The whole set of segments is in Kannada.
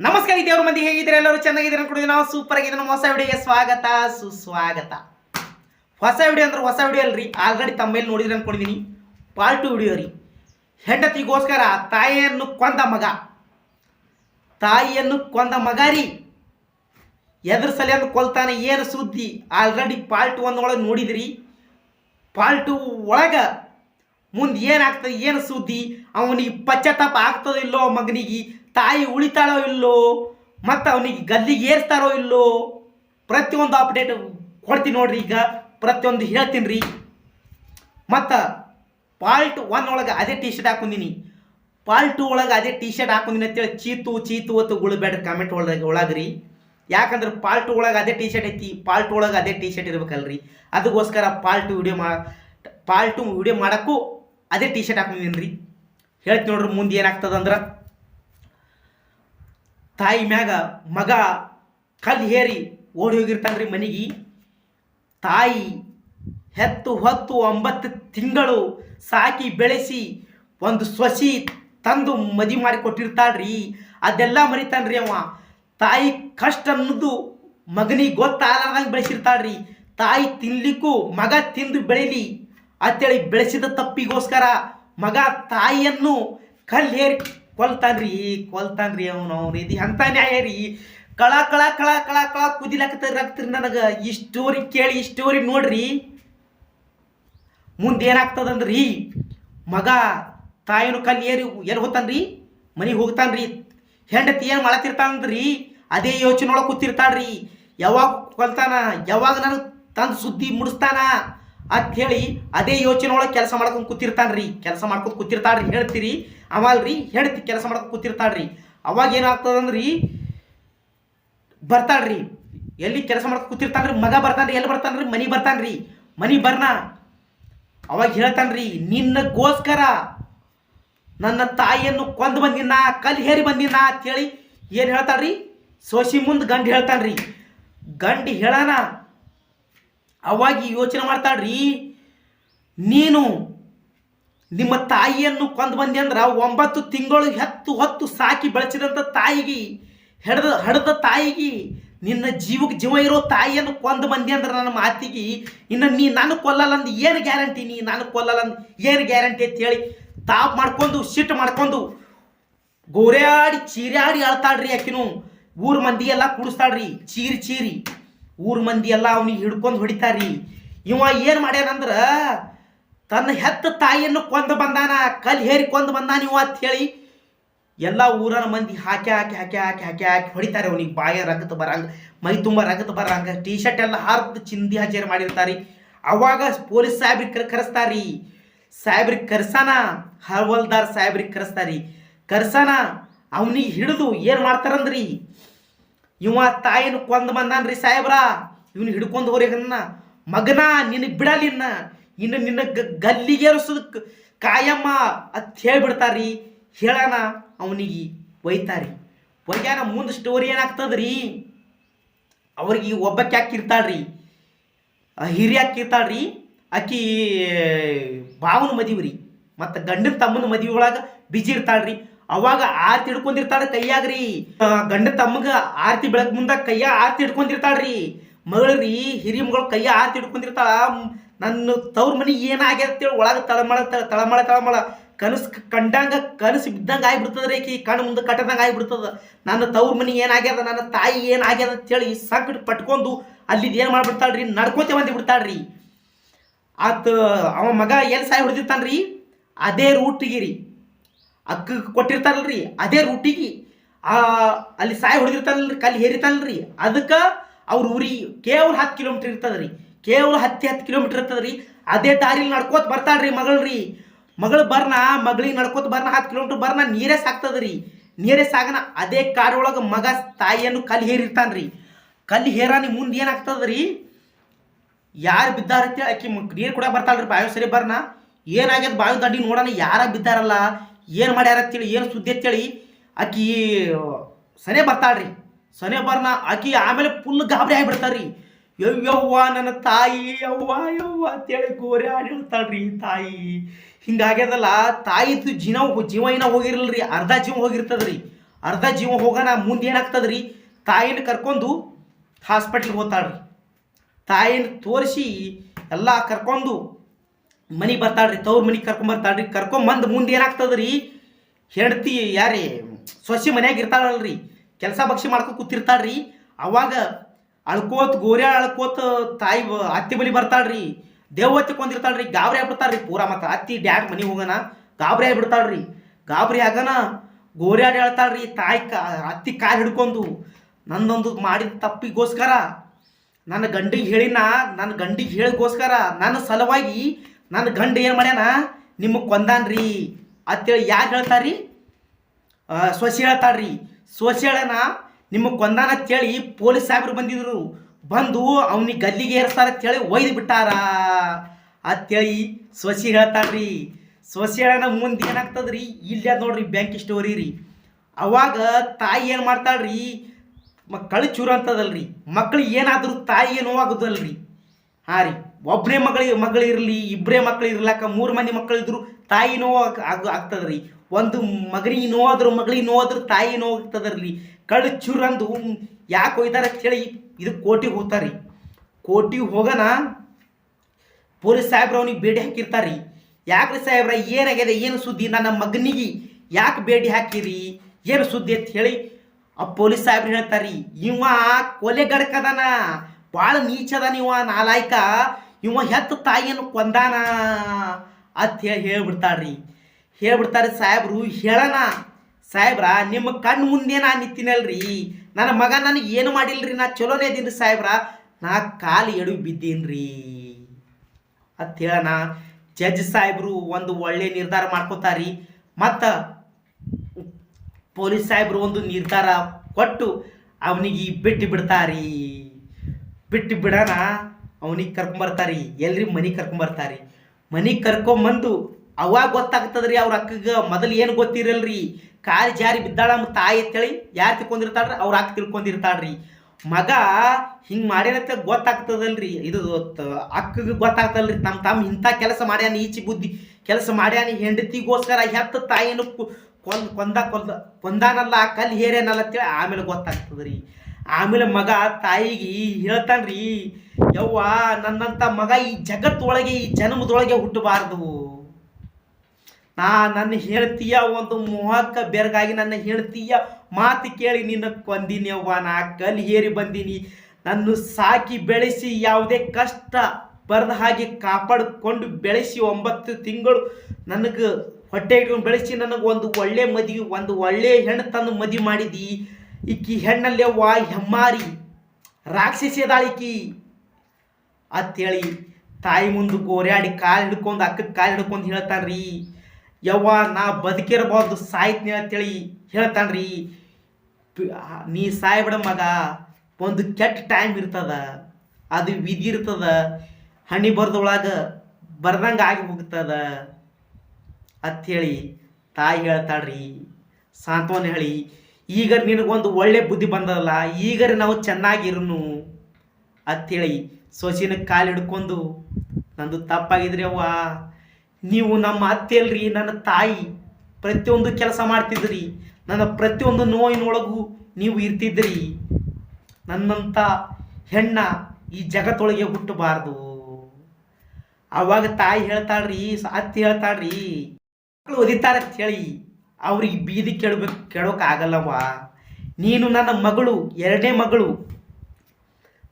ನಮಸ್ಕಾರ ದೇವ್ರ ಮಂದಿ ಹೇಗಿದ್ರೆ ಎಲ್ಲರೂ ಚೆನ್ನಾಗಿದ್ದೀರಾ ಅನ್ಕೊಂಡಿದ್ದೀವಿ ನಾವು ಸೂಪರ್ ಆಗಿದೆ ನಮ್ಮ ಹೊಸ ವಿಡಿಯೋಗೆ ಸ್ವಾಗತ, ಸುಸ್ವಾಗತ. ಹೊಸ ವಿಡಿಯೋ ಅಂದ್ರೆ ಹೊಸ ವಿಡಿಯೋ ಅಲ್ರಿ. ಆಲ್ರೆಡಿ ತಮ್ಮೇಲೆ ನೋಡಿದ್ರೆ ಅನ್ಕೊಂಡಿದ್ದೀನಿ ಪಾರ್ಟ್ ಟು ವಿಡಿಯೋ ರೀ. ಹೆಂಡತಿಗೋಸ್ಕರ ತಾಯಿಯನ್ನು ಕೊಂದ ಮಗ. ತಾಯಿಯನ್ನು ಕೊಂದ ಮಗ ರೀ. ಎದ್ರ ಅಂದ್ರೆ ಕೊಲ್ತಾನೆ ಏನು ಸುದ್ದಿ? ಆಲ್ರೆಡಿ ಪಾರ್ಟ್ ಒನ್ ಒಳಗೆ ನೋಡಿದ್ರಿ. ಪಾರ್ಟ್ ಟು ಒಳಗೆ ಮುಂದೆ ಏನಾಗ್ತದೆ, ಏನು ಸುದ್ದಿ? ಅವನಿಗೆ ಪಶ್ಚಾತ್ತಾಪ ಆಗ್ತದೋ ಇಲ್ಲೋ ಮಗನಿಗೆ? ತಾಯಿ ಉಳಿತಾಳೋ ಇಲ್ಲೋ, ಮತ್ತು ಅವನಿಗೆ ಗಲ್ಲಿಗೆ ಏರ್ತಾರೋ ಇಲ್ಲೋ, ಪ್ರತಿಯೊಂದು ಅಪ್ಡೇಟ್ ಕೊಡ್ತೀನಿ ನೋಡ್ರಿ ಈಗ, ಪ್ರತಿಯೊಂದು ಹೇಳ್ತೀನಿ ರೀ ಮತ್ತು ಪಾಲ್ಟ್ ಒನ್ ಒಳಗೆ ಅದೇ ಟಿ ಶರ್ಟ್ ಹಾಕೊಂಡಿನಿ. ಪಾಲ್ಟ್ ಟು ಒಳಗೆ ಅದೇ ಟಿ ಶರ್ಟ್ ಹಾಕೊಂಡಿನಿ ಅಂತೇಳಿ ಚೀತು ಚೀತು ಅಂತ ಗುಳಬೇಡ ಕಾಮೆಂಟ್ ಒಳಗೆ ಒಳಗೆ ರೀ ಯಾಕಂದ್ರೆ ಪಾಲ್ಟ್ ಒಳಗೆ ಅದೇ ಟಿ ಶರ್ಟ್ ಐತಿ ಪಾಲ್ಟ್ ಒಳಗೆ ಅದೇ ಟಿ ಶರ್ಟ್ ಇರ್ಬೇಕಲ್ರಿ. ಅದಕ್ಕೋಸ್ಕರ ಪಾಲ್ಟು ವಿಡಿಯೋ ಮಾ ಪಾಲ್ಟು ವಿಡಿಯೋ ಮಾಡೋಕ್ಕೂ ಅದೇ ಟಿ ಶರ್ಟ್ ಹಾಕೊಂಡಿನಿ ರೀ ಹೇಳ್ತೀನಿ ನೋಡ್ರಿ ಮುಂದೆ ಏನಾಗ್ತದೆ ಅಂದ್ರೆ ತಾಯಿ ಮ್ಯಾಗ ಮಗ ಕಲ್ಲು ಹೇರಿ ಓಡಿ ಹೋಗಿರ್ತಾನ್ರಿ ಮನೆಗೆ. ತಾಯಿ ಹೆತ್ತು ಹೊತ್ತು ಒಂಬತ್ತು ತಿಂಗಳು ಸಾಕಿ ಬೆಳೆಸಿ ಒಂದು ಸೊಸಿ ತಂದು ಮದಿ ಮಾಡಿ ಕೊಟ್ಟಿರ್ತಾಳ್ರಿ ಅದೆಲ್ಲ ಮರಿತಾನ್ರಿ ಅವ. ತಾಯಿ ಕಷ್ಟ ಅನ್ನೋದು ಮಗನಿಗೆ ಗೊತ್ತಾಗದಂಗೆ ಬೆಳೆಸಿರ್ತಾಳ್ರಿ. ತಾಯಿ ತಿನ್ಲಿಕ್ಕೂ ಮಗ ತಿಂದು ಬೆಳೀಲಿ. ಅಂತೇಳಿ ಬೆಳೆಸಿದ ತಪ್ಪಿಗೋಸ್ಕರ ಮಗ ತಾಯಿಯನ್ನು ಹೇರಿ ಕೊಲ್ತಾನ್ರಿ ಕೊಲ್ತಾನ್ರಿ ಅವನು, ಅವ್ನು ಇದು ಎಂಥ ನ್ಯಾಯ ರೀ. ಕಳ ಕಳ ಕಳ ಕಳ ಕಳ ಕುದಿಲಕ್ಕ ರಕ್ತ್ರಿ ನನಗೆ. ಈ ಸ್ಟೋರಿ ಕೇಳಿ, ಈ ಸ್ಟೋರಿ ನೋಡ್ರಿ. ಮುಂದೆ ಏನಾಗ್ತದಂದ್ರಿ? ಮಗ ತಾಯಿನ ಕಲ್ಲಿ ಏರಿ ಏರ್ ಹೋಗ್ತಾನ್ರಿ? ಮನೆಗೆ ಹೋಗ್ತಾನ್ರಿ. ಹೆಂಡತಿ ಏನು ಮಾಡತ್ತಿರ್ತಾನಂದ್ರಿ ಅದೇ ಯೋಚನೆ ಒಳಗೆ ಕೂತಿರ್ತಾಳ್ರಿ. ಯಾವಾಗ ಕೊಲ್ತಾನ? ಯಾವಾಗ ನನಗೆ ತಂದು ಸುದ್ದಿ ಮುಡಿಸ್ತಾನ? ಹೇಳಿ ಅದೇ ಯೋಚನೆ ಒಳಗೆ ಕೆಲಸ ಮಾಡ್ಕೊಂಡು ಕೂತಿರ್ತಾನ್ರಿ. ಕೆಲಸ ಮಾಡ್ಕೊಂಡು ಕೂತಿರ್ತಾಳ್ರಿ, ಹೇಳ್ತೀರಿ. ಅವಲ್ರಿ ಹೇಳ್ತಿ ಕೆಲಸ ಮಾಡ್ಕೊಂಡು ಕೂತಿರ್ತಾಳ್ರಿ. ಅವಾಗ ಏನಾಗ್ತದಂದ್ರಿ? ಬರ್ತಾಳ್ರಿ. ಎಲ್ಲಿ ಕೆಲಸ ಮಾಡ್ಕೊಂಡು ಕೂತಿರ್ತಾನ್ರಿ? ಮಗ ಬರ್ತಾನ್ರಿ ಎಲ್ಲಿ ಬರ್ತಾನ್ರಿ? ಮನಿ ಬರ್ತಾನ್ರಿ. ಮನಿ ಬರ್ನ? ಅವಾಗ ಹೇಳ್ತಾನ್ರಿ, ನಿನ್ನಗೋಸ್ಕರ ನನ್ನ ತಾಯಿಯನ್ನು ಕೊಂದು ಬಂದಿನ, ಕಲ್ಲು ಹೇರಿ ಬಂದಿನ ಅಂತೇಳಿ ಏನು ಹೇಳ್ತಾಳ್ರಿ? ಸೋಸಿ ಮುಂದೆ ಗಂಡು ಹೇಳ್ತಾನ್ರಿ. ಗಂಡು ಹೇಳಾನ? ಅವಾಗ ಯೋಚನೆ ಮಾಡ್ತಾಳ್ರಿ. ನೀನು ನಿಮ್ಮ ತಾಯಿಯನ್ನು ಕೊಂದು ಬಂದೆ ಅಂದ್ರೆ ಒಂಬತ್ತು ತಿಂಗಳು ಹೆತ್ತು ಹೊತ್ತು ಸಾಕಿ ಬೆಳೆಸಿದಂಥ ತಾಯಿಗೆ, ಹೆಡ್ದ, ಹಡ್ದ ತಾಯಿಗೆ, ನಿನ್ನ ಜೀವಕ್ಕೆ ಜೀವ ಇರೋ ತಾಯಿಯನ್ನು ಕೊಂದು ಬಂದಿ ಅಂದ್ರೆ ನನ್ನ ಮಾತಿಗೆ, ಇನ್ನು ನೀ ನಾನು ಕೊಲ್ಲಲ್ಲ ಅಂದ್ ಏನು ಗ್ಯಾರಂಟಿ? ನೀ ನಾನು ಕೊಲ್ಲಲ್ಲ ಅಂದ್ ಏನು ಗ್ಯಾರಂಟಿ ಅಂತ ಹೇಳಿ ತಾಪ್ ಮಾಡ್ಕೊಂಡು, ಸಿಟ್ಟು ಮಾಡ್ಕೊಂಡು, ಗೋರ್ಯಾಡಿ, ಚೀರ್ಯಾಡಿ ಅಳ್ತಾಳ್ರಿ ಆಕಿನೂ. ಊರ್ ಮಂದಿ ಎಲ್ಲ ಕುಡಿಸ್ತಾಳ್ರಿ, ಚೀರಿ ಚೀರಿ. ಊರ್ ಮಂದಿ ಎಲ್ಲ ಅವನಿಗೆ ಹಿಡ್ಕೊಂಡು ಹೊಡಿತಾರಿ. ಇವ ಏನು ಮಾಡ್ಯಾನಂದ್ರ, ತನ್ನ ಹೆತ್ತ ತಾಯಿಯನ್ನು ಕೊಂದು ಬಂದಾನ, ಕಲ್ ಹೇರಿ ಕೊಂದು ಬಂದಾನ ಇವ ಅಂತ ಹೇಳಿ ಎಲ್ಲ ಊರನ ಮಂದಿ ಹಾಕಿ ಹಾಕಿ ಹಾಕಿ ಹಾಕಿ ಹಾಕಿ ಹಾಕಿ ಹೊಡಿತಾರೆ ಅವನಿಗೆ ಬಾಯ ರಗತ್ ಬರಂಗ, ಮೈ ತುಂಬ ರಗತ್ ಬರಂಗ ಟೀ ಶರ್ಟ್ ಎಲ್ಲ ಹರಿದು ಚಿಂದಿ ಹಜೇರ್ ಮಾಡಿರ್ತಾರಿ. ಅವಾಗ ಪೊಲೀಸ್ ಸಾಹೇಬ್ರಿಗೆ ಕರ್, ಕರೆಸ್ತಾರಿ. ಸಾಹೇಬ್ರಿಗೆ ಕರ್ಸಾನ, ಹರ್ವಲ್ದಾರ್ ಸಾಹೇಬ್ರಿಗೆ ಕರೆಸ್ತಾರಿ. ಕರ್ಸಾನ, ಅವನಿಗೆ ಹಿಡಿದು ಏನು ಮಾಡ್ತಾರಂದ್ರಿ? ಇವ ತಾಯಿನ ಕೊಂದು ಬಂದಾನ್ರಿ ಸಾಹೇಬ್ರ. ಇವನು ಹಿಡ್ಕೊಂಡು ಹೋರಿಗನ್ನ ಮಗನ ನಿನ್ನ ಬಿಡಲಿನ್ನ ಇನ್ನು. ನಿನ್ನ ಗ- ಗಲ್ಲಿಗೇರಿಸೋದಕ್ಕೆ ಕಾಯಮ್ಮ ಅಂತ ಹೇಳ್ಬಿಡ್ತಾರ್ರಿ. ಹೇಳಣ ಅವನಿಗೆ ಒಯ್ತಾರಿ. ಒಯ್ಯಾನ ಮುಂದೆ ಸ್ಟೋರಿ ಏನಾಗ್ತದ್ರಿ? ಅವ್ರಿಗೆ ಒಬ್ಬಕ್ಕೆ ಹಾಕಿರ್ತಾಳ್ರಿ ಹಿರಿಯ ಹಾಕಿರ್ತಾಳ್ರಿ ಆಕಿ ಬಾವನ ಮದುವೆ ರೀ ಮತ್ತು ಗಂಡನ ತಮ್ಮನ ಮದುವೆ ಒಳಗೆ ಬಿಜಿ ಇರ್ತಾಳ್ರಿ. ಅವಾಗ ಆರ್ತಿ ಹಿಡ್ಕೊಂಡಿರ್ತಾಳ ಕೈಯಾಗ್ರಿ. ಗಂಡ ತಮ್ಮಗ ಆರ್ತಿ ಬೆಳಗ್ ಮುಂದ ಕೈಯ ಆರ್ತಿ ಹಿಡ್ಕೊಂಡಿರ್ತಾಳ್ರಿ. ಮಗಳ್ರಿ ಹಿರಿಯ ಮಗಳು ಕೈಯ ಆರ್ತಿ ಹಿಡ್ಕೊಂಡಿರ್ತಾಳ. ನನ್ನ ತವ್ರ ಮನೆ ಏನಾಗ್ಯದ ಅಂತೇಳಿ ಒಳಗೆ ತಳಮಳ ತಳಮಳ ತಳಮಳ. ಕನಸು ಕಂಡಂಗ ಕನಸು ಬಿದ್ದಂಗೆ ಆಗಿಬಿಡ್ತದ್ರಿ ಈಕಿ ಕಣ್ಣು ಮುಂದೆ ಕಟ್ಟದಂಗೆ ಆಗಿಬಿಡ್ತದ. ನನ್ನ ತವ್ರ ಮನೆ ಏನಾಗ್ಯದ, ನನ್ನ ತಾಯಿ ಏನಾಗ್ಯದ ಅಂತೇಳಿ ಸಂಕಟ ಪಟ್ಕೊಂಡು ಅಲ್ಲಿ ಏನು ಮಾಡ್ಬಿಡ್ತಾಳ್ರಿ, ನಡ್ಕೋತೆ ಬಂದು ಬಿಡ್ತಾಳ್ರಿ. ಆತ, ಅವ ಮಗ ಎಲ್ಲಿ ಸಾಯಿ ಹೊಡೆದಿರ್ತಾನ್ರಿ? ಅದೇ ರೂಟಿಗೆ ರೀ ಅಕ್ಕ ಕೊಟ್ಟಿರ್ತಾರಲ್ರಿ, ಅದೇ ರೂಟಿಗೆ ಆ, ಅಲ್ಲಿ ಸಾಯಿ ಹೊಡೆದಿರ್ತಾನಲ್ರಿ, ಕಲ್ಲಿ ಹೇರಿತಾನಲ್ರಿ. ಅದಕ್ಕೆ ಅವ್ರ ಊರಿ ಕೇವಲ ಹತ್ತು ಕಿಲೋಮೀಟ್ರ್ ಇರ್ತದ್ರಿ. ಕೇವಲ ಹತ್ತಿ ಹತ್ತು ಕಿಲೋಮೀಟ್ರ್ ಇರ್ತದ್ರಿ. ಅದೇ ದಾರಿಲಿ ನಡ್ಕೋತ ಬರ್ತಾಳ್ರಿ ಮಗಳ್ರಿ. ಮಗಳು ಬರ್ನ, ಮಗಳಿಗೆ ನಡ್ಕೋತ ಬರ್ನ, ಹತ್ತು ಕಿಲೋಮೀಟ್ರ್ ಬರ್ನ, ನೀರೇ ಸಾಕ್ತದ್ರಿ. ನೀರೇ ಸಾಗನ ಅದೇ ಕಾರೊಳಗೆ ಮಗ ತಾಯಿಯನ್ನು ಕಲ್ಲಿ ಹೇರಿರ್ತಾನ್ರಿ. ಕಲ್ಲಿ ಹೇರಾನಿ ಮುಂದೆ ಏನಾಗ್ತದ್ರಿ? ಯಾರು ಬಿದ್ದಾರಂತೇಳಿ ಆಕಿ ನೀರು ಕೂಡ ಬರ್ತಾಳ್ರಿ, ಬಾವಿ ಸರಿ ಬರ್ನ. ಏನಾಗ್ಯದ ಬಾವಿ ದಂಡಿ ನೋಡೋಣ, ಯಾರ ಬಿದ್ದಾರಲ್ಲ? ಏನು ಮಾಡ್ಯಾರ ಅಂತೇಳಿ ಏನು ಸುದ್ದಿ ಅಂತೇಳಿ ಆಕಿ ಸನೆ ಬರ್ತಾಳ್ರಿ. ಸನೆ ಬರ್ನ, ಆಕಿ ಆಮೇಲೆ ಫುಲ್ ಗಾಬರಿ ಆಗಿಬಿಡ್ತಾರ್ರಿ ಯವ್ಯವ್ವ, ನನ್ನ ತಾಯಿ, ಯವ್ವ ಯವ್ವ ಅಂತೇಳಿ ಗೋರೆ ಆಡಿ ತಾಯಿ. ಹಿಂಗಾಗ್ಯದಲ್ಲ, ತಾಯಿದು ಜೀವ ಜೀವ ಏನ ಹೋಗಿರಲ್ರಿ, ಅರ್ಧ ಜೀವ ಹೋಗಿರ್ತದ್ರಿ. ಅರ್ಧ ಜೀವ ಹೋಗೋಣ ಮುಂದೆ ಏನಾಗ್ತದ್ರಿ ತಾಯಿನ ಕರ್ಕೊಂಡು ಹಾಸ್ಪಿಟ್ಲಿಗೆ ಹೋಗ್ತಾಳ್ರಿ. ತಾಯಿನ ತೋರಿಸಿ ಎಲ್ಲ ಕರ್ಕೊಂಡು ಮನೆ ಬರ್ತಾಳ್ರಿ, ತವ್ರ ಮನೆಗೆ ಕರ್ಕೊಂಬರ್ತಾಳ್ರಿ ಕರ್ಕೊಂಬಂದು ಮುಂದೆ ಏನಾಗ್ತದ್ರಿ? ಹೆಂಡತಿ ಯಾರೀ, ಸೊಸಿ ಮನ್ಯಾಗ ಇರ್ತಾಳಲ್ರಿ, ಕೆಲಸ ಭಕ್ಷಿ ಮಾಡ್ಕೊಂಡು ಕೂತಿರ್ತಾಳ್ರಿ, ಅವಾಗ ಅಳ್ಕೋತ್, ಗೋರ್ಯಾಳ ಅಳ್ಕೋತ ತಾಯಿ ಅತ್ತಿ ಬಲಿ ಬರ್ತಾಳ್ರಿ, ದೇವತ್ತಿ ಕೊಂದಿರ್ತಾಳ್ರಿ, ಗಾಬರಿ ಆಗ್ಬಿಡ್ತಾಳ್ರಿ, ಪೂರಾ ಮತ್ತು ಅತ್ತಿ ಡ್ಯಾಡ್ ಮನೆಗೆ ಹೋಗೋಣ, ಗಾಬರಿ ಆಗ್ಬಿಡ್ತಾಳ್ರಿ, ಗಾಬರಿ ಆಗನ ಗೋರ್ಯಾಡ ಹೇಳ್ತಾಳ್ರಿ, ತಾಯಿ ಕಾ, ಅತ್ತಿ ಕಾಲು ಹಿಡ್ಕೊಂಡು, ನಂದೊಂದು ಮಾಡಿದ ತಪ್ಪಿಗೋಸ್ಕರ, ನನ್ನ ಗಂಡಿಗೆ ಹೇಳಿನ ನನ್ನ ಗಂಡಿಗೆ ಹೇಳಿಗೋಸ್ಕರ ನನ್ನ ಸಲುವಾಗಿ ನನ್ನ ಗಂಡ ಏನು ಮಾಡ್ಯಾನ? ನಿಮಗೆ ಕೊಂದಾನ್ರಿ. ಅಂತೇಳಿ ಯಾರು ಹೇಳ್ತಾರ್ರಿ? ಸೊಸಿ ಹೇಳ್ತಾಳ್ರಿ ಸೊಸೆ ಹೇಳನ ನಿಮಗೆ ಕೊಂದಾನ ಅಂತೇಳಿ ಪೊಲೀಸ್ ಸಾಹೇಬರು ಬಂದಿದ್ರು. ಬಂದು ಅವನಿಗೆ ಗಲ್ಲಿಗೆ ಏರ್ಸ್ತಾರ ಅಂತೇಳಿ ಒಯ್ದು ಬಿಟ್ಟಾರ. ಅಂತೇಳಿ ಸೊಸೆ ಹೇಳ್ತಾಳ್ರಿ ಸೊಸೆ ಹೇಳನ ಮುಂದೆ ಏನಾಗ್ತದ್ರಿ? ಇಲ್ಲೇ ನೋಡ್ರಿ ಬ್ಯಾಂಕ್ ಸ್ಟೋರಿ ರೀ. ಅವಾಗ ತಾಯಿ ಏನು ಮಾಡ್ತಾಳ್ರಿ? ಮಕ್ಕಳು ಚೂರು ಅಂತದಲ್ರಿ. ಮಕ್ಳು ಏನಾದರೂ ತಾಯಿಗೆ ನೋವಾಗುದಲ್ರಿ ಹಾಂ ರೀ ಒಬ್ಬನೇ ಮಗಳಿಗೆ ಮಗಳಿರಲಿ ಇಬ್ಬರೇ ಮಕ್ಕಳು ಇರ್ಲಾಕ ಮೂರು ಮಂದಿ ಮಕ್ಕಳಿದ್ರು ತಾಯಿ ನೋವು ಆಗ ಆಗ್- ಆಗ್ತದ್ರಿ. ಒಂದು ಮಗನಿಗೆ ನೋವಾದ್ರು ಮಗಳಿಗೆ ನೋವಾದ್ರು ತಾಯಿ ನೋವು ಆಗ್ತದರ್ರಿ ಕಳ್ಳು ಚುರಂದು ಯಾಕೆ ಹೋಯ್ತಾರ? ಅಂತ ಹೇಳಿ ಇದು ಕೋಟಿಗೆ ಹೋಗ್ತಾರ್ರಿ. ಕೋಟಿಗೆ ಹೋಗೋಣ ಪೊಲೀಸ್ ಸಾಹೇಬ್ರು ಅವನಿಗೆ ಭೇಟಿ ಹಾಕಿರ್ತಾರ್ರಿ. ಯಾಕ್ರಿ ಸಾಹೇಬ್ರ ಏನಾಗಿದೆ ಏನು ಸುದ್ದಿ? ನನ್ನ ಮಗನಿಗೆ ಯಾಕೆ ಭೇಟಿ ಹಾಕಿರಿ? ಏನು ಸುದ್ದಿ ಅಂತ ಹೇಳಿ ಆ ಪೊಲೀಸ್ ಸಾಹೇಬ್ರು ಹೇಳ್ತಾರ್ರಿ, ಇವ ಕೊಲೆಗಡಕದಾನ ಭಾಳ ನೀಚದ ಇವ ನಾಲಾಯ್ಕ. ಇವ ಹೆತ್ತ ತಾಯಿಯನ್ನು ಕೊಂದಾನ ಅಂತ ಹೇಳಿ ಹೇಳ್ಬಿಡ್ತಾಳ್ರಿ ಹೇಳ್ಬಿಡ್ತಾರೆ ಸಾಹೇಬ್ರು, ಹೇಳಣ. ಸಾಹೇಬ್ರ, ನಿಮ್ಮ ಕಣ್ಣು ಮುಂದೆ ನಾ ನಿಂತಿನಲ್ರಿ. ನನ್ನ ಮಗ ನನಗೆ ಏನು ಮಾಡಿಲ್ರಿ? ನಾ ಚಲೋನೇ ಇದೀನಿ ಸಾಹೇಬ್ರ. ನಾ ಕಾಲು ಎಡು ಬಿದ್ದೀನ್ರಿ ಅಂತ ಹೇಳಣ. ಜಡ್ಜ್ ಸಾಹೇಬ್ರು ಒಂದು ಒಳ್ಳೆ ನಿರ್ಧಾರ ಮಾಡ್ಕೋತಾರಿ ಮತ್ತು ಪೊಲೀಸ್ ಸಾಹೇಬ್ರು ಒಂದು ನಿರ್ಧಾರ ಕೊಟ್ಟು ಅವನಿಗೆ ಬಿಟ್ಟು ಬಿಡ್ತಾರಿ ಬಿಟ್ಟು ಬಿಡೋಣ. ಅವನಿಗೆ ಕರ್ಕೊಂಬರ್ತಾರಿ ಎಲ್ರಿ ಮನೆಗೆ ಕರ್ಕೊಂಬರ್ತಾರಿ ಮನೆಗೆ ಕರ್ಕೊಂಬಂದು ಅವಾಗ ಗೊತ್ತಾಗ್ತದ್ರಿ ಅವ್ರ ಅಕ್ಕಗೆ ಮೊದಲು ಏನು ಗೊತ್ತಿರಲ್ರಿ. ಕಾಲು ಜಾರಿ ಬಿದ್ದಾಳ ನಮ್ಮ ತಾಯಿ ಅಂತೇಳಿ ಯಾರು ತಿಳ್ಕೊಂಡಿರ್ತಾಳ್ರಿ, ಅವ್ರ ಅಕ್ಕ ತಿಳ್ಕೊಂಡಿರ್ತಾಳ್ರಿ. ಮಗ ಹಿಂಗೆ ಮಾಡ್ಯಾನಂತ ಗೊತ್ತಾಗ್ತದಲ್ರಿ. ಇದು ಅಕ್ಕಗೆ ಗೊತ್ತಾಗ್ತದಲ್ರಿ ನಮ್ಮ ತಮ್ಮ ಇಂಥ ಕೆಲಸ ಮಾಡ್ಯಾನ ಈಚಿ ಬುದ್ಧಿ. ಕೆಲಸ ಮಾಡ್ಯಾನ ಹೆಂಡತಿಗೋಸ್ಕರ ಹೆತ್ತ ತಾಯಿಯನ್ನು ಕೊಂದ್ ಕೊಂದ ಕೊಂದ ಕೊಂದಾನಲ್ಲ, ಕಲ್ಲು ಹೇರೇನಲ್ಲ ಅಂತೇಳಿ ಆಮೇಲೆ ಗೊತ್ತಾಗ್ತದ್ರಿ. ಆಮೇಲೆ ಮಗ ತಾಯಿಗೆ ಹೇಳ್ತಾನ್ರಿ, ಯವ್ವ ನನ್ನಂಥ ಮಗ ಈ ಜಗತ್ತೊಳಗೆ, ಈ ಜನ್ಮದೊಳಗೆ ಹುಟ್ಟಬಾರ್ದು. ನಾ ನನ್ನ ಹೆಂಡತಿಯ ಒಂದು ಮೋಹಕ್ಕ ಬೆರಗಾಗಿ ನನ್ನ ಹೆಂಡತಿಯ ಮಾತು ಕೇಳಿ ನಿನ್ನ ಕೊಂದಿನಿ ಅವ್ವ ನಾ ಕಲ್ಲಿ ಹೇರಿ ಬಂದೀನಿ. ನನ್ನ ಸಾಕಿ ಬೆಳೆಸಿ ಯಾವುದೇ ಕಷ್ಟ ಬರದ ಹಾಗೆ ಕಾಪಾಡಿಕೊಂಡು ಬೆಳೆಸಿ ಒಂಬತ್ತು ತಿಂಗಳು ನನಗೆ ಹೊಟ್ಟೆ ಇಟ್ಕೊಂಡು ಬೆಳೆಸಿ ನನಗೆ ಒಂದು ಒಳ್ಳೆ ಮದಿ ಒಂದು ಒಳ್ಳೆ ಹೆಣ್ಣು ತಂದು ಮದುವೆ ಮಾಡಿದಿ. ಈಕಿ ಹೆಣ್ಣಲ್ಲಿ ಅವ್ವ, ಹೆಮ್ಮಾರಿ, ರಾಕ್ಷಸಿ ಅದಾಳಿಕಿ ಅಂತೇಳಿ ತಾಯಿ ಮುಂದೆ ಗೋರ್ಯಾಡಿ ಕಾಲು ಹಿಡ್ಕೊಂಡು ಅಕ್ಕಕ್ಕೆ ಕಾಲು ಹಿಡ್ಕೊಂಡು ಹೇಳ್ತಾನ್ರಿ. ಯವ್ವ, ನಾ ಬದುಕಿರ್ಬಾರ್ದು, ಸಾಯ್ತೀನಿ ಅಂತೇಳಿ ಹೇಳ್ತಾನ್ರಿ. ನೀ ಸಾಯ್ಬಿಡ ಮಗ, ಒಂದು ಕೆಟ್ಟ ಟೈಮ್ ಇರ್ತದ, ಅದು ವಿಧಿ ಇರ್ತದ ಹಣ್ಣಿ ಬರ್ದೊಳಗೆ ಬರ್ದಂಗೆ ಆಗಿ ಹೋಗ್ತದ. ಅಂಥೇಳಿ ತಾಯಿ ಹೇಳ್ತಾಳ್ರಿ, ಸಾಂತ್ವನ ಹೇಳಿ ಈಗ ನಿನಗೊಂದು ಒಳ್ಳೆ ಬುದ್ಧಿ ಬಂದದಲ್ಲ ಈಗ ನಾವು ಚೆನ್ನಾಗಿರುನು? ಅಂಥೇಳಿ ಸೊಸಿನ ಕಾಲು ಹಿಡ್ಕೊಂಡು ನಂದು ತಪ್ಪಾಗಿದ್ರಿ ಅವ್ವ, ನೀವು ನಮ್ಮ ಅತ್ತೆ ಅಲ್ರಿ ನನ್ನ ತಾಯಿ, ಪ್ರತಿಯೊಂದು ಕೆಲಸ ಮಾಡ್ತಿದ್ರಿ, ನನ್ನ ಪ್ರತಿಯೊಂದು ನೋವಿನೊಳಗೂ ನೀವು ಇರ್ತಿದ್ರಿ. ನನ್ನಂಥ ಹೆಣ್ಣ ಈ ಜಗತ್ತೊಳಗೆ ಹುಟ್ಟಬಾರ್ದು. ಅವಾಗ ತಾಯಿ ಹೇಳ್ತಾಳ್ರಿ ಅತ್ತಿ ಹೇಳ್ತಾಳ್ರಿ ಮಕ್ಕಳು ಅಂತ ಹೇಳಿ ಅವ್ರಿಗೆ ಬೀದಿ ಕೆಡಬೇಕು ಕೆಡೋಕೆ ಆಗಲ್ಲವ್ವ. ನೀನು ನನ್ನ ಮಗಳು, ಎರಡನೇ ಮಗಳು.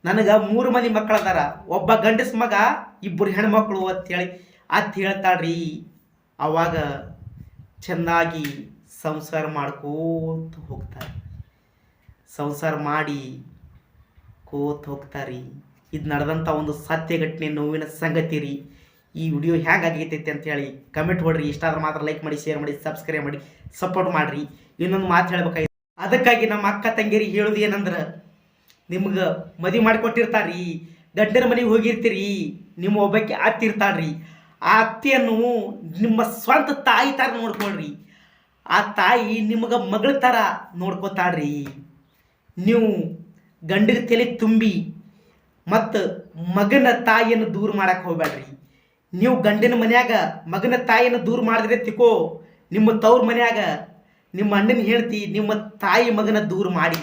ನನಗೆ ಮೂರು ಮಂದಿ ಮಕ್ಕಳದಾರ. ಒಬ್ಬ ಗಂಡಸ ಮಗ, ಇಬ್ಬರು ಹೆಣ್ಮಕ್ಳು ಅಂತೇಳಿ, ಅತ್ ಹೇಳ್ತಾಳ್ರಿ. ಅವಾಗ ಚೆನ್ನಾಗಿ ಸಂಸಾರ ಮಾಡ್ಕೋತ ಹೋಗ್ತಾರೆ. ಸಂಸಾರ ಮಾಡಿ ಕೋತ್ ಹೋಗ್ತಾರೆ. ಇದು ನಡೆದಂಥ ಒಂದು ಸತ್ಯ ಘಟನೆ ನೋವಿನ ಸಂಗತಿ ರೀ. ಈ ವಿಡಿಯೋ ಹೇಗಾಗೈತೈತೆ ಅಂತೇಳಿ ಕಮೆಂಟ್ ಹೊಡ್ರಿ ಇಷ್ಟ ಆದ್ರೆ ಮಾತ್ರ ಲೈಕ್ ಮಾಡಿ ಶೇರ್ ಮಾಡಿ ಸಬ್ಸ್ಕ್ರೈಬ್ ಮಾಡಿ ಸಪೋರ್ಟ್ ಮಾಡಿರಿ. ಇನ್ನೊಂದು ಮಾತು ಹೇಳ್ಬೇಕಾಗಿ ಅದಕ್ಕಾಗಿ ನಮ್ಮ ಅಕ್ಕ ತಂಗಿಯರಿಗೆ ಹೇಳೋದು ಏನಂದ್ರೆ, ನಿಮ್ಗೆ ಮದುವೆ ಮಾಡಿಕೊಟ್ಟಿರ್ತಾರ್ರಿ. ಗಂಡನ ಮನೆಗೆ ಹೋಗಿರ್ತೀರಿ. ನಿಮ್ಮ ಒಬ್ಬಕ್ಕೆ ಅತ್ತಿರ್ತಾಳ್ರಿ ಆ ಅತ್ತಿಯನ್ನು ನಿಮ್ಮ ಸ್ವಂತ ತಾಯಿ ಥರ ನೋಡ್ಕೊಳ್ರಿ. ಆ ತಾಯಿ ನಿಮಗೆ ಮಗಳ ಥರ ನೋಡ್ಕೋತಾಳ್ರಿ. ನೀವು ಗಂಡಿಗೆ ತಲೆ ತುಂಬಿ ಮತ್ತು ಮಗನ ತಾಯಿಯನ್ನು ದೂರ ಮಾಡಕ್ಕೆ ಹೋಗ್ಬೇಡ್ರಿ. ನೀವು ಗಂಡಿನ ಮನ್ಯಾಗ ಮಗನ ತಾಯಿನ ದೂರ ಮಾಡಿದ್ರೆ ತಿಕೋ. ನಿಮ್ಮ ತವ್ರ ಮನ್ಯಾಗ ನಿಮ್ಮ ಅಣ್ಣನ ಹೇಳ್ತಿ ನಿಮ್ಮ ತಾಯಿ ಮಗನ ದೂರ ಮಾಡಿ.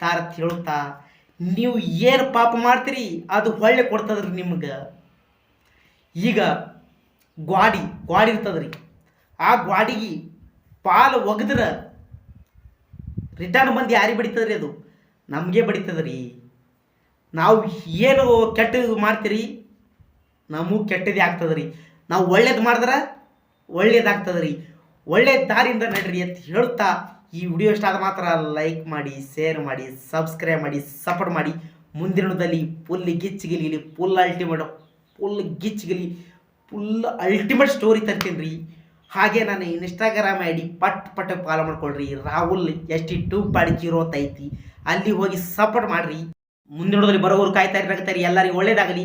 ತಾರತ್ ಹೇಳುತ್ತಾ, ನೀವು ಏನು ಪಾಪ ಮಾಡ್ತೀರಿ ಅದು ಹೊಳ್ಳೆ ಕೊಡ್ತದ್ರಿ ನಿಮ್ಗೆ. ಈಗ ಗ್ವಾಡಿ ಗ್ವಾಡಿ ಇರ್ತದ್ರಿ. ಆ ಗ್ವಾಡಿಗೆ ಪಾಲು ಒಗೆದ್ರ ರಿಟರ್ನ್ ಬಂದು ಯಾರಿಗೆ ಬಡಿತದ್ರಿ ಅದು? ನಮಗೆ ಬಡಿತದ್ರಿ. ನಾವು ಏನು ಕೆಟ್ಟ ಮಾಡ್ತೀರಿ? ನಮಗೂ ಕೆಟ್ಟದೇ ಆಗ್ತದ್ರಿ. ನಾವು ಒಳ್ಳೇದು ಮಾಡಿದ್ರೆ ಒಳ್ಳೇದಾಗ್ತದ್ರಿ. ಒಳ್ಳೆ ದಾರಿಯಿಂದ ನಡ್ರಿ ಅಂತ ಹೇಳ್ತಾ ಈ ವಿಡಿಯೋ ಇಷ್ಟ ಆದ ಮಾತ್ರ ಲೈಕ್ ಮಾಡಿ ಶೇರ್ ಮಾಡಿ ಸಬ್ಸ್ಕ್ರೈಬ್ ಮಾಡಿ ಸಪೋರ್ಟ್ ಮಾಡಿ. ಮುಂದಿನದಲ್ಲಿ ಫುಲ್ ಗಿಚ್ಚಿಗಿಲಿ ಫುಲ್ ಅಲ್ಟಿಮೇಟ್ ಫುಲ್ ಗಿಚ್ಚಿಗಿಲಿ ಫುಲ್ ಅಲ್ಟಿಮೇಟ್ ಸ್ಟೋರಿ ತರ್ತೀನಿ ರೀ ಹಾಗೆ ನಾನು ಇನ್ಸ್ಟಾಗ್ರಾಮ್ ಐ ಡಿ ಪಟ್ ಪಟ್ ಫಾಲೋ ಮಾಡ್ಕೊಳ್ರಿ. Rahul S T two zero ಐತಿ. ಅಲ್ಲಿ ಹೋಗಿ ಸಪೋರ್ಟ್ ಮಾಡಿರಿ. ಮುಂದಿನದಲ್ಲಿ ಬರೋರು ಕಾಯ್ತಾ ಇರ್ಬೇಕಾಗ್ತಾರೆ ಎಲ್ಲರಿಗೂ ಒಳ್ಳೇದಾಗಲಿ.